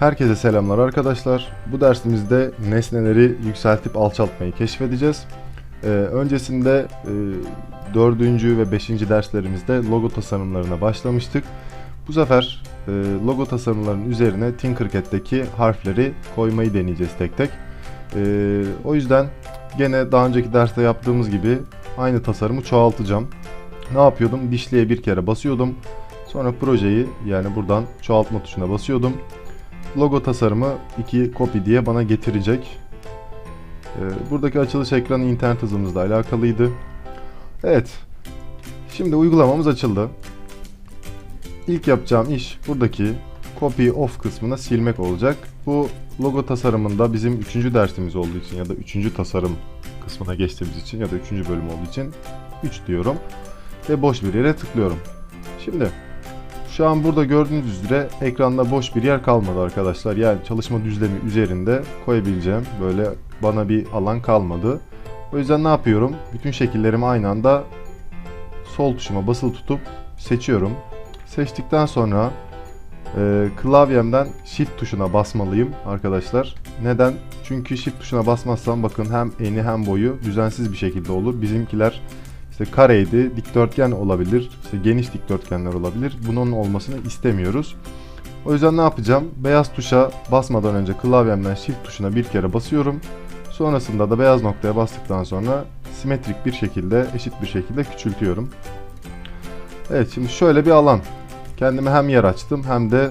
Herkese selamlar arkadaşlar. Bu dersimizde nesneleri yükseltip alçaltmayı keşfedeceğiz. Ee, öncesinde e, 4. ve 5. derslerimizde logo tasarımlarına başlamıştık. Bu sefer e, logo tasarımlarının üzerine Tinkercad'deki harfleri koymayı deneyeceğiz tek tek. Ee, o yüzden gene daha önceki derste yaptığımız gibi aynı tasarımı çoğaltacağım. Ne yapıyordum? Dişliye bir kere basıyordum. Sonra projeyi yani buradan çoğaltma tuşuna basıyordum logo tasarımı 2 copy diye bana getirecek. Ee, buradaki açılış ekranı internet hızımızla alakalıydı. Evet. Şimdi uygulamamız açıldı. İlk yapacağım iş buradaki copy off kısmına silmek olacak. Bu logo tasarımında bizim 3. dersimiz olduğu için ya da 3. tasarım kısmına geçtiğimiz için ya da 3. bölüm olduğu için 3 diyorum. Ve boş bir yere tıklıyorum. Şimdi şu an burada gördüğünüz üzere ekranda boş bir yer kalmadı arkadaşlar. Yani çalışma düzlemi üzerinde koyabileceğim böyle bana bir alan kalmadı. O yüzden ne yapıyorum? Bütün şekillerimi aynı anda sol tuşuma basılı tutup seçiyorum. Seçtikten sonra e, klavyemden shift tuşuna basmalıyım arkadaşlar. Neden? Çünkü shift tuşuna basmazsam bakın hem eni hem boyu düzensiz bir şekilde olur. Bizimkiler işte kareydi, dikdörtgen olabilir, işte geniş dikdörtgenler olabilir. Bunun olmasını istemiyoruz. O yüzden ne yapacağım? Beyaz tuşa basmadan önce klavyemden shift tuşuna bir kere basıyorum. Sonrasında da beyaz noktaya bastıktan sonra simetrik bir şekilde, eşit bir şekilde küçültüyorum. Evet şimdi şöyle bir alan. Kendime hem yer açtım hem de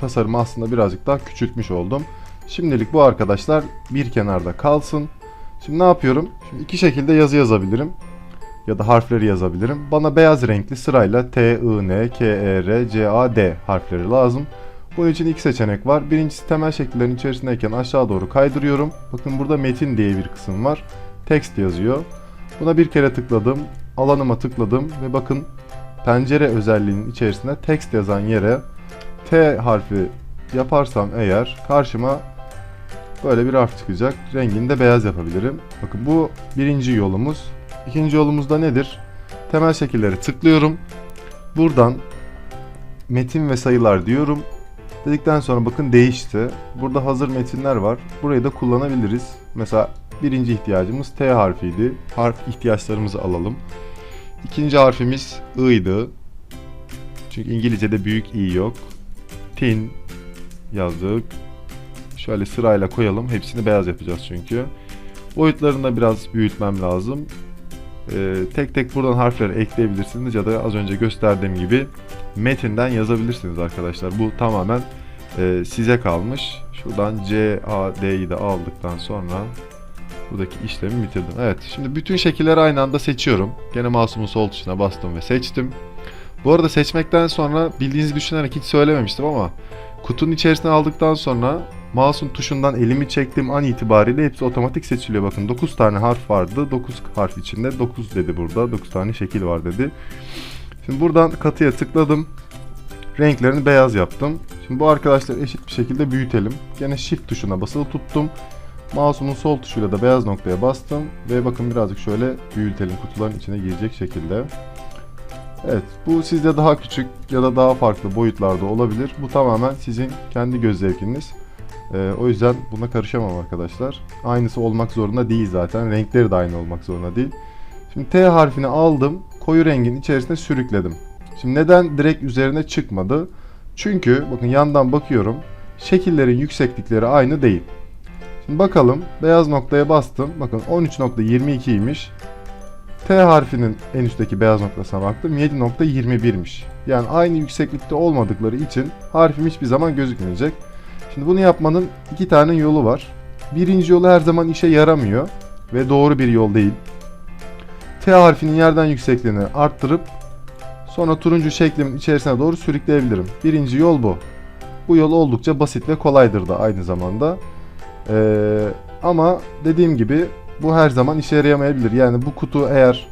tasarımı aslında birazcık daha küçültmüş oldum. Şimdilik bu arkadaşlar bir kenarda kalsın. Şimdi ne yapıyorum? Şimdi iki şekilde yazı yazabilirim ya da harfleri yazabilirim. Bana beyaz renkli sırayla T, I, N, K, E, R, C, A, D harfleri lazım. Bunun için iki seçenek var. Birincisi temel şekillerin içerisindeyken aşağı doğru kaydırıyorum. Bakın burada metin diye bir kısım var. Text yazıyor. Buna bir kere tıkladım. Alanıma tıkladım ve bakın pencere özelliğinin içerisinde text yazan yere T harfi yaparsam eğer karşıma böyle bir harf çıkacak. Rengini de beyaz yapabilirim. Bakın bu birinci yolumuz. İkinci yolumuzda nedir? Temel şekilleri tıklıyorum. Buradan metin ve sayılar diyorum. Dedikten sonra bakın değişti. Burada hazır metinler var. Burayı da kullanabiliriz. Mesela birinci ihtiyacımız T harfiydi. Harf ihtiyaçlarımızı alalım. İkinci harfimiz I'ydı. Çünkü İngilizce'de büyük i yok. Tin yazdık. Şöyle sırayla koyalım. Hepsini beyaz yapacağız çünkü. Boyutlarını da biraz büyütmem lazım. Ee, tek tek buradan harfleri ekleyebilirsiniz ya da az önce gösterdiğim gibi metinden yazabilirsiniz arkadaşlar. Bu tamamen e, size kalmış. Şuradan C, A, D'yi de aldıktan sonra buradaki işlemi bitirdim. Evet şimdi bütün şekilleri aynı anda seçiyorum. Gene mouse'umun sol tuşuna bastım ve seçtim. Bu arada seçmekten sonra bildiğinizi düşünerek hiç söylememiştim ama kutunun içerisine aldıktan sonra mouse'un tuşundan elimi çektiğim an itibariyle hepsi otomatik seçiliyor. Bakın 9 tane harf vardı. 9 harf içinde 9 dedi burada. 9 tane şekil var dedi. Şimdi buradan katıya tıkladım. Renklerini beyaz yaptım. Şimdi bu arkadaşlar eşit bir şekilde büyütelim. Gene shift tuşuna basılı tuttum. Mouse'umun sol tuşuyla da beyaz noktaya bastım. Ve bakın birazcık şöyle büyütelim kutuların içine girecek şekilde. Evet bu sizde daha küçük ya da daha farklı boyutlarda olabilir. Bu tamamen sizin kendi göz zevkiniz. Ee, o yüzden buna karışamam arkadaşlar. Aynısı olmak zorunda değil zaten. Renkleri de aynı olmak zorunda değil. Şimdi T harfini aldım. Koyu rengin içerisine sürükledim. Şimdi neden direkt üzerine çıkmadı? Çünkü bakın yandan bakıyorum. Şekillerin yükseklikleri aynı değil. Şimdi bakalım. Beyaz noktaya bastım. Bakın 13.22'ymiş. T harfinin en üstteki beyaz noktasına baktım. 7.21'miş. Yani aynı yükseklikte olmadıkları için harfim hiçbir zaman gözükmeyecek. Şimdi bunu yapmanın iki tane yolu var. Birinci yolu her zaman işe yaramıyor ve doğru bir yol değil. T harfinin yerden yüksekliğini arttırıp sonra turuncu şeklimin içerisine doğru sürükleyebilirim. Birinci yol bu. Bu yol oldukça basit ve kolaydır da aynı zamanda. Ee, ama dediğim gibi bu her zaman işe yarayamayabilir. Yani bu kutu eğer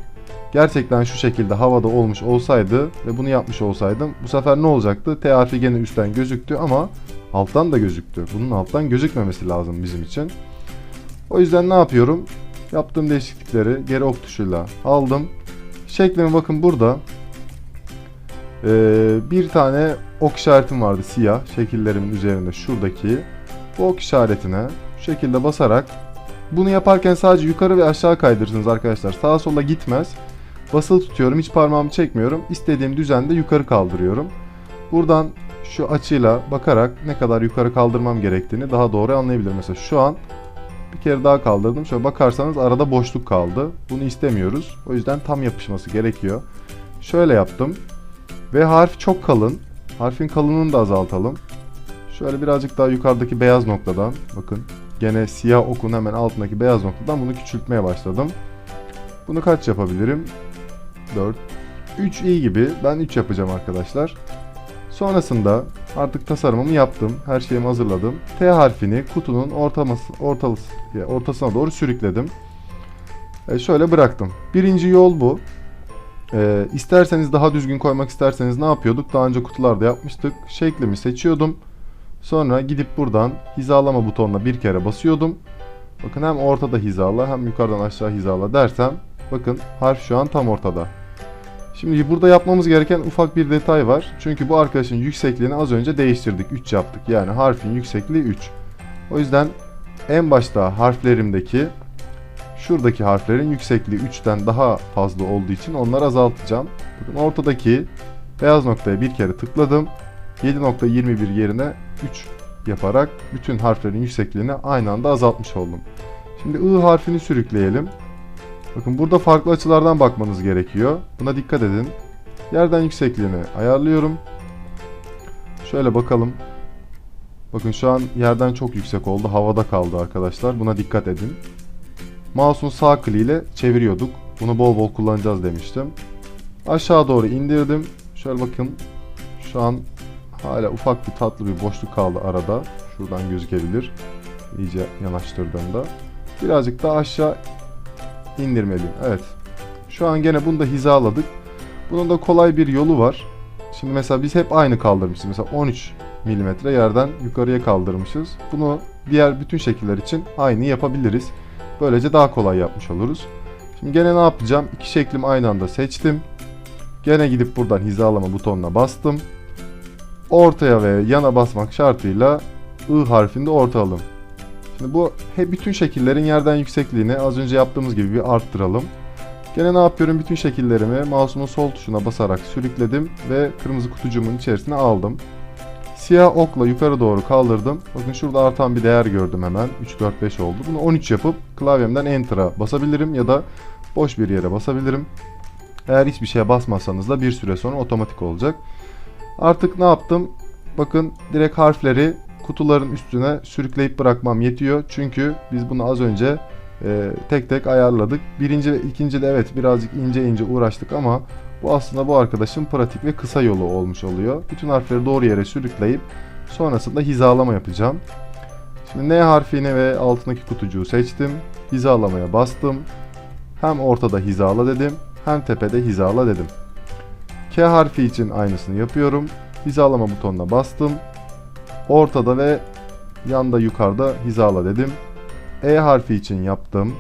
gerçekten şu şekilde havada olmuş olsaydı ve bunu yapmış olsaydım bu sefer ne olacaktı? T harfi gene üstten gözüktü ama alttan da gözüktü. Bunun alttan gözükmemesi lazım bizim için. O yüzden ne yapıyorum? Yaptığım değişiklikleri geri ok tuşuyla aldım. Şeklimi bakın burada. Ee, bir tane ok işaretim vardı siyah şekillerimin üzerinde şuradaki. Bu ok işaretine şu şekilde basarak bunu yaparken sadece yukarı ve aşağı kaydırırsınız arkadaşlar. Sağa sola gitmez. Basılı tutuyorum. Hiç parmağımı çekmiyorum. İstediğim düzende yukarı kaldırıyorum. Buradan şu açıyla bakarak ne kadar yukarı kaldırmam gerektiğini daha doğru anlayabilirim. Mesela şu an bir kere daha kaldırdım. Şöyle bakarsanız arada boşluk kaldı. Bunu istemiyoruz. O yüzden tam yapışması gerekiyor. Şöyle yaptım. Ve harf çok kalın. Harfin kalınlığını da azaltalım. Şöyle birazcık daha yukarıdaki beyaz noktadan bakın. Gene siyah okun hemen altındaki beyaz noktadan bunu küçültmeye başladım. Bunu kaç yapabilirim? 4. 3 iyi gibi. Ben 3 yapacağım arkadaşlar. Sonrasında artık tasarımımı yaptım. Her şeyimi hazırladım. T harfini kutunun ortaması, ortalısı, ya ortasına doğru sürükledim. E şöyle bıraktım. Birinci yol bu. E, isterseniz daha düzgün koymak isterseniz ne yapıyorduk? Daha önce kutularda yapmıştık. Şeklimi seçiyordum. Sonra gidip buradan hizalama butonuna bir kere basıyordum. Bakın hem ortada hizala hem yukarıdan aşağı hizala dersem bakın harf şu an tam ortada. Şimdi burada yapmamız gereken ufak bir detay var. Çünkü bu arkadaşın yüksekliğini az önce değiştirdik. 3 yaptık. Yani harfin yüksekliği 3. O yüzden en başta harflerimdeki şuradaki harflerin yüksekliği 3'ten daha fazla olduğu için onları azaltacağım. Bakın ortadaki beyaz noktaya bir kere tıkladım. 7.21 yerine 3 yaparak bütün harflerin yüksekliğini aynı anda azaltmış oldum. Şimdi I harfini sürükleyelim. Bakın burada farklı açılardan bakmanız gerekiyor. Buna dikkat edin. Yerden yüksekliğini ayarlıyorum. Şöyle bakalım. Bakın şu an yerden çok yüksek oldu. Havada kaldı arkadaşlar. Buna dikkat edin. Mouse'un sağ kliğiyle çeviriyorduk. Bunu bol bol kullanacağız demiştim. Aşağı doğru indirdim. Şöyle bakın. Şu an hala ufak bir tatlı bir boşluk kaldı arada. Şuradan gözükebilir. İyice yanaştırdığımda. Birazcık daha aşağı indirmeliyim. Evet. Şu an gene bunu da hizaladık. Bunun da kolay bir yolu var. Şimdi mesela biz hep aynı kaldırmışız. Mesela 13 milimetre yerden yukarıya kaldırmışız. Bunu diğer bütün şekiller için aynı yapabiliriz. Böylece daha kolay yapmış oluruz. Şimdi gene ne yapacağım? İki şeklim aynı anda seçtim. Gene gidip buradan hizalama butonuna bastım. Ortaya ve yana basmak şartıyla I harfinde ortalım. Şimdi bu hep bütün şekillerin yerden yüksekliğini az önce yaptığımız gibi bir arttıralım. Gene ne yapıyorum? Bütün şekillerimi mouse'umun sol tuşuna basarak sürükledim ve kırmızı kutucuğumun içerisine aldım. Siyah okla yukarı doğru kaldırdım. Bakın şurada artan bir değer gördüm hemen. 3, 4, 5 oldu. Bunu 13 yapıp klavyemden Enter'a basabilirim ya da boş bir yere basabilirim. Eğer hiçbir şeye basmazsanız da bir süre sonra otomatik olacak. Artık ne yaptım? Bakın direkt harfleri kutuların üstüne sürükleyip bırakmam yetiyor. Çünkü biz bunu az önce e, tek tek ayarladık. Birinci ve ikinci de evet birazcık ince ince uğraştık ama bu aslında bu arkadaşın pratik ve kısa yolu olmuş oluyor. Bütün harfleri doğru yere sürükleyip sonrasında hizalama yapacağım. Şimdi N harfini ve altındaki kutucuğu seçtim. Hizalamaya bastım. Hem ortada hizala dedim hem tepede hizala dedim. K harfi için aynısını yapıyorum. Hizalama butonuna bastım. Ortada ve yanda yukarıda hizala dedim. E harfi için yaptım.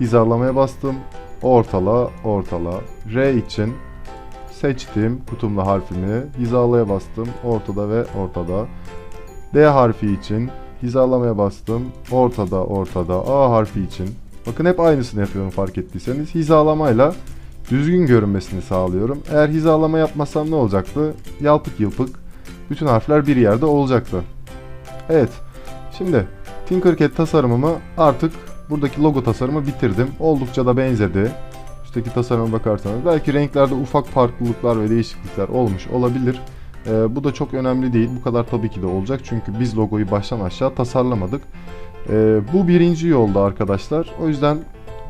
Hizalamaya bastım. Ortala, ortala. R için seçtim kutumla harfimi. Hizalaya bastım. Ortada ve ortada. D harfi için hizalamaya bastım. Ortada, ortada. A harfi için. Bakın hep aynısını yapıyorum fark ettiyseniz. Hizalamayla düzgün görünmesini sağlıyorum. Eğer hizalama yapmasam ne olacaktı? Yalpık yılpık bütün harfler bir yerde olacaktı. Evet. Şimdi Tinkercad tasarımımı artık buradaki logo tasarımı bitirdim. Oldukça da benzedi. Üstteki tasarıma bakarsanız belki renklerde ufak farklılıklar ve değişiklikler olmuş olabilir. Ee, bu da çok önemli değil. Bu kadar tabii ki de olacak. Çünkü biz logoyu baştan aşağı tasarlamadık. Ee, bu birinci yolda arkadaşlar. O yüzden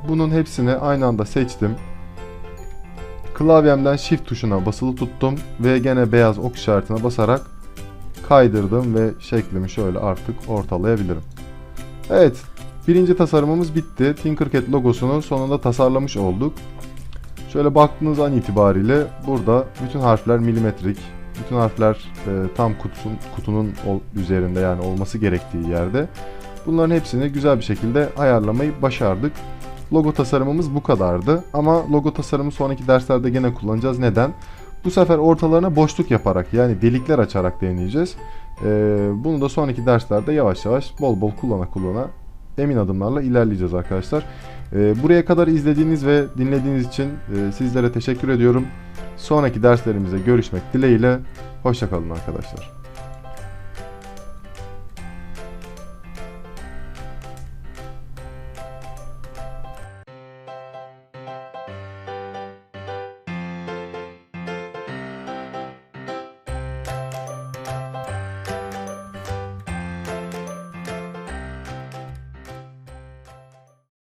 bunun hepsini aynı anda seçtim. Klavyemden Shift tuşuna basılı tuttum ve gene beyaz ok işaretine basarak kaydırdım ve şeklimi şöyle artık ortalayabilirim. Evet, birinci tasarımımız bitti. Tinkercad logosunu sonunda tasarlamış olduk. Şöyle baktığınız an itibariyle burada bütün harfler milimetrik, bütün harfler e, tam kutusun, kutunun ol- üzerinde yani olması gerektiği yerde. Bunların hepsini güzel bir şekilde ayarlamayı başardık. Logo tasarımımız bu kadardı ama logo tasarımı sonraki derslerde gene kullanacağız. Neden? Bu sefer ortalarına boşluk yaparak yani delikler açarak deneyeceğiz. Ee, bunu da sonraki derslerde yavaş yavaş bol bol kullana kullana emin adımlarla ilerleyeceğiz arkadaşlar. Ee, buraya kadar izlediğiniz ve dinlediğiniz için e, sizlere teşekkür ediyorum. Sonraki derslerimize görüşmek dileğiyle. Hoşçakalın arkadaşlar.